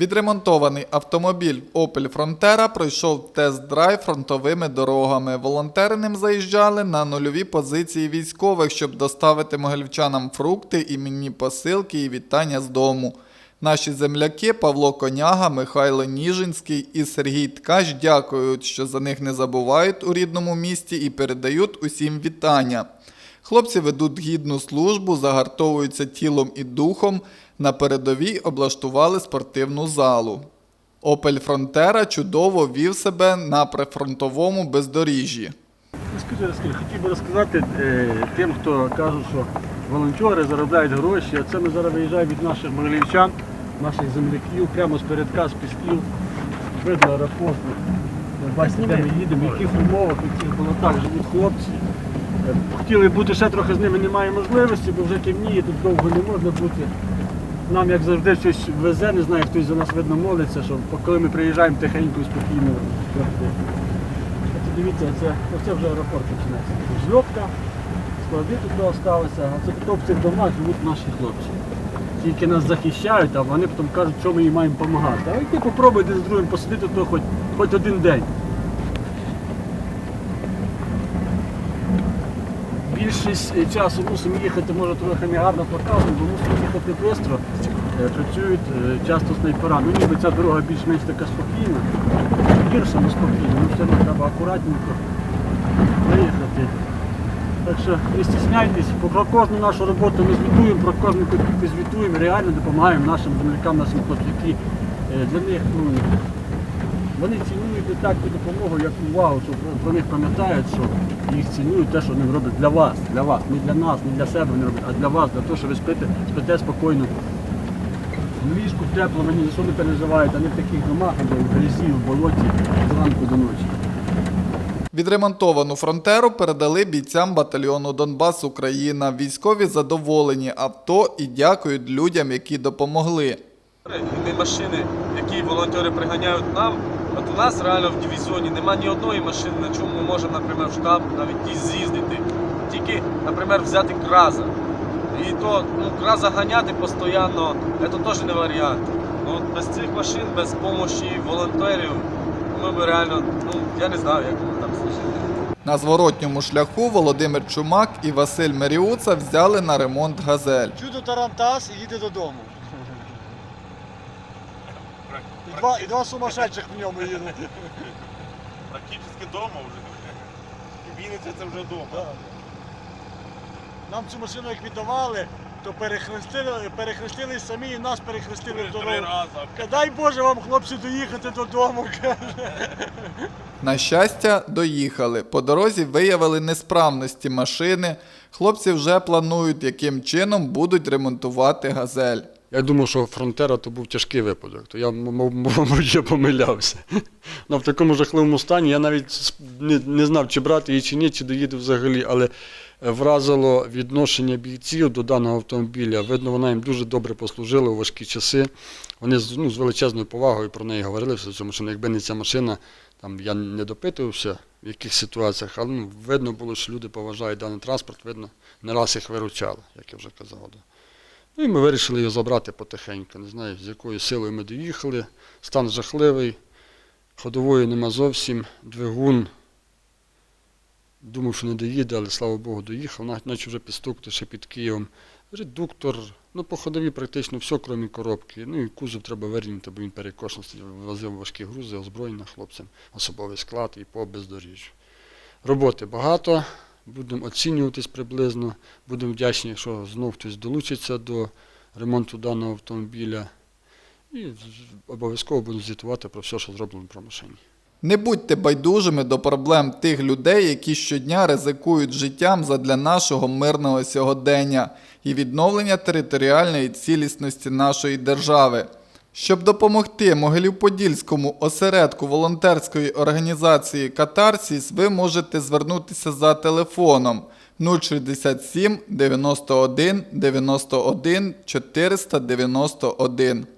Відремонтований автомобіль Opel Frontera пройшов тест-драйв фронтовими дорогами. Волонтери ним заїжджали на нульові позиції військових, щоб доставити могилівчанам фрукти, іменні посилки і вітання з дому. Наші земляки Павло Коняга, Михайло Ніжинський і Сергій Ткач дякують, що за них не забувають у рідному місті і передають усім вітання. Хлопці ведуть гідну службу, загартовуються тілом і духом. На передовій облаштували спортивну залу. Opel Frontera чудово вів себе на прифронтовому бездоріжжі. Розкажи, розкажи, хотів би розказати е, тим, хто кажуть, що волонтери заробляють гроші, а це ми зараз виїжджаємо від наших могилівчан, наших земляків, прямо з передка, з пісків. Видно аеропорт. Ви Бачите, де ми їдемо, в яких умовах, в яких болотах живуть хлопці. Е, Хотіли бути ще трохи з ними, немає можливості, бо вже темніє, тут довго не можна бути. Нам, як завжди, щось везе, не знаю, хтось за нас видно молиться, що коли ми приїжджаємо тихенько і спокійно. Дивіться, це, оце вже аеропорт починається. Зльотка, склади тут залишилися, а це тут в цих домах живуть наші хлопці. Тільки нас захищають, а вони потім кажуть, що ми їм маємо допомагати. А йти попробуй один з другим посидіти то хоч, хоч один день. Більшість е, часу мусимо їхати, може трохи не гарно показуємо, бо мусимо їхати швидко. Е, Працюють е, часто снайпера. Ну ніби ця дорога більш-менш така спокійна. Гірше, але спокійна. Ну все одно треба акуратненько виїхати. Так що не стісняйтесь, про кожну нашу роботу ми звітуємо, про кожну копійку звітуємо, реально допомагаємо нашим землякам, нашим хлопцям, які для них ну, вони цінують не так ту допомогу, як увагу, що про, про них пам'ятають, що їх цінують те, що вони роблять для вас, для вас, не для нас, не для себе вони роблять, а для вас, для того, що ви спите, спите спокійно. В ліжку тепло, ні за що не переживають, а не в таких домах, де в грязі, в болоті, зранку до ночі. Відремонтовану фронтеру передали бійцям батальйону Донбас Україна. Військові задоволені авто і дякують людям, які допомогли. І машини, які волонтери приганяють нам. От у нас реально в дивізіоні немає ні одної машини, на чому ми можемо, наприклад, в штаб навіть і з'їздити. Тільки, наприклад, взяти краза. І то ну, краза ганяти постійно, це теж не варіант. Ну, от без цих машин, без допомоги волонтерів, ми б реально, ну я не знаю, як ми там служити. На зворотньому шляху Володимир Чумак і Василь Меріуца взяли на ремонт газель. Чудо Тарантас і їде додому. І два, і два сумасшедших в ньому їдуть. Практически дома вже. Вінниця це вже дома. Нам цю машину як віддавали, то перехрестили, перехрестились самі і нас перехрестили в Три дорогу. рази. Дай Боже вам, хлопці, доїхати додому. каже. На щастя, доїхали. По дорозі виявили несправності машини. Хлопці вже планують, яким чином будуть ремонтувати газель. Я думав, що фронтера то був тяжкий випадок, то я, мабуть, я помилявся. Ну, в такому жахливому стані я навіть не, не знав, чи брати її чи ні, чи доїду взагалі, але е, вразило відношення бійців до даного автомобіля. Видно, вона їм дуже добре послужила у важкі часи. Вони ну, з величезною повагою про неї говорили, що ця машина, якби не ця машина, там я не допитувався в яких ситуаціях, але ну, видно було, що люди поважають даний транспорт, видно, не раз їх виручали, як я вже казав. Ну і ми вирішили його забрати потихеньку. Не знаю, з якою силою ми доїхали. Стан жахливий, ходової нема зовсім, двигун. Думав, що не доїде, але слава Богу, доїхав. Наче вже підстукти ще під Києвом. Редуктор, ну по ходові практично все, крім коробки. Ну і кузов треба вирівняти, бо він перекошений, возив важкі грузи, озброєння хлопцям, особовий склад і по бездоріжжю. Роботи багато, будемо оцінюватись приблизно. Будемо вдячні, якщо знов хтось долучиться до ремонту даного автомобіля. І обов'язково буду звітувати про все, що зроблено про машині. Не будьте байдужими до проблем тих людей, які щодня ризикують життям задля нашого мирного сьогодення і відновлення територіальної цілісності нашої держави. Щоб допомогти Могилів-Подільському осередку волонтерської організації Катарсіс, ви можете звернутися за телефоном 067 91 91 491.